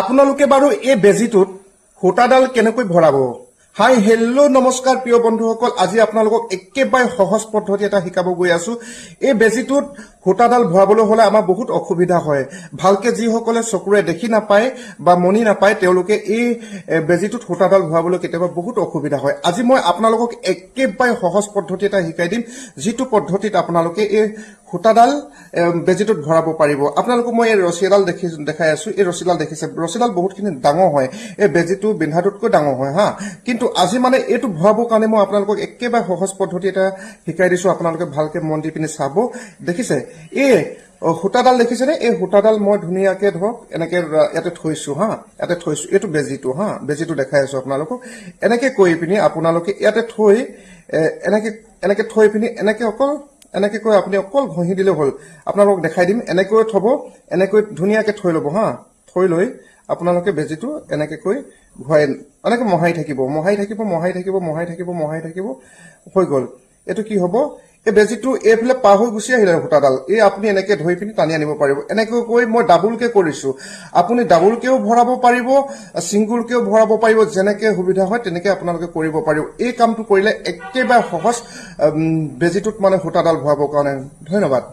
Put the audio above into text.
আপোনালোকে বাৰু এই বেজীটোত সূতাডাল কেনেকৈ ভৰাব? হাই, হেল্ল' নমস্কাৰ, প্ৰিয় বন্ধুসকল। আজি আপোনালোকক একেবাৰে সহজ পদ্ধতি এটা শিকাব গৈ আছো। এই বেজীটোত সূতাডাল ভৰাবলৈ হ'লে আমাৰ বহুত অসুবিধা হয়। ভালকে যিসকলে চকুৰে দেখি নাপায় বা মনি নাপায়, তেওঁলোকে এই বেজীটোত সূতাডাল ভৰাবলৈ কেতিয়াবা বহুত অসুবিধা হয়। আজি মই আপোনালোকক একেবাৰে সহজ পদ্ধতি এটা শিকাই দিম, যিটো পদ্ধতিত আপোনালোকে এই সূতাডাল বেজীটোত ভৰাব পাৰিব। আপোনালোকক মই এই ৰছী এডাল দেখি দেখাই আছো। এই ৰছীডাল দেখিছে। ৰছীডাল বহুতখিনি ডাঙৰ হয়। এই বেজীটো বিন্ধাটোতকৈ ডাঙৰ হয়, হা। কিন্তু আজি মানে এইটো ভৰাবৰ কাৰণে মই আপোনালোকক একেবাৰে সহজ পদ্ধতি এটা শিকাই দিছো। আপোনালোকে ভালকে মন দি পিনি চাব। দেখিছে? এই সূতাডাল দেখিছেনে? এই সূতাডাল মই ধুনীয়াকে ধৰক এনেকে ইয়াতে থৈছো, হা। ইয়াতে থৈছো। এইটো বেজীটো, হা। বেজীটো দেখাই আছো আপোনালোকক। এনেকে কৰি পিনি আপোনালোকে ইয়াতে থৈ এনেকে এনেকে থৈ পিনি এনেকে অকল এনেকে কৈ আপুনি অকল ঘঁহি দিলে হ'ল। আপোনালোকক দেখাই দিম এনেকৈ থব এনেকৈ ধুনীয়াকে থৈ ল'ব হা। থৈ লৈ আপোনালোকে বেজীটো এনেকে কৈ ঘূৰাই এনেকে মহাই থাকিব মহাই থাকিব মহাই থাকিব মহাই থাকিব মহাই থাকিব হৈ গ'ল। এইটো কি হ'ব? এই বেজীটো এইফালে পাৰ হৈ গুচি আহিলে সূতাডাল এই আপুনি এনেকে ধৰি পিনি টানি আনিব পাৰিব। এনেকৈ কৈ মই ডাবুলকে কৰিছো। আপুনি ডাবুলকেও ভৰাব পাৰিব ছিংগুলকেও ভৰাব পাৰিব যেনেকে সুবিধা হয় তেনেকে আপোনালোকে কৰিব পাৰিব। এই কামটো কৰিলে একেবাৰে সহজ বেজীটোত মানে সূতাডাল ভৰাবৰ কাৰণে। ধন্যবাদ।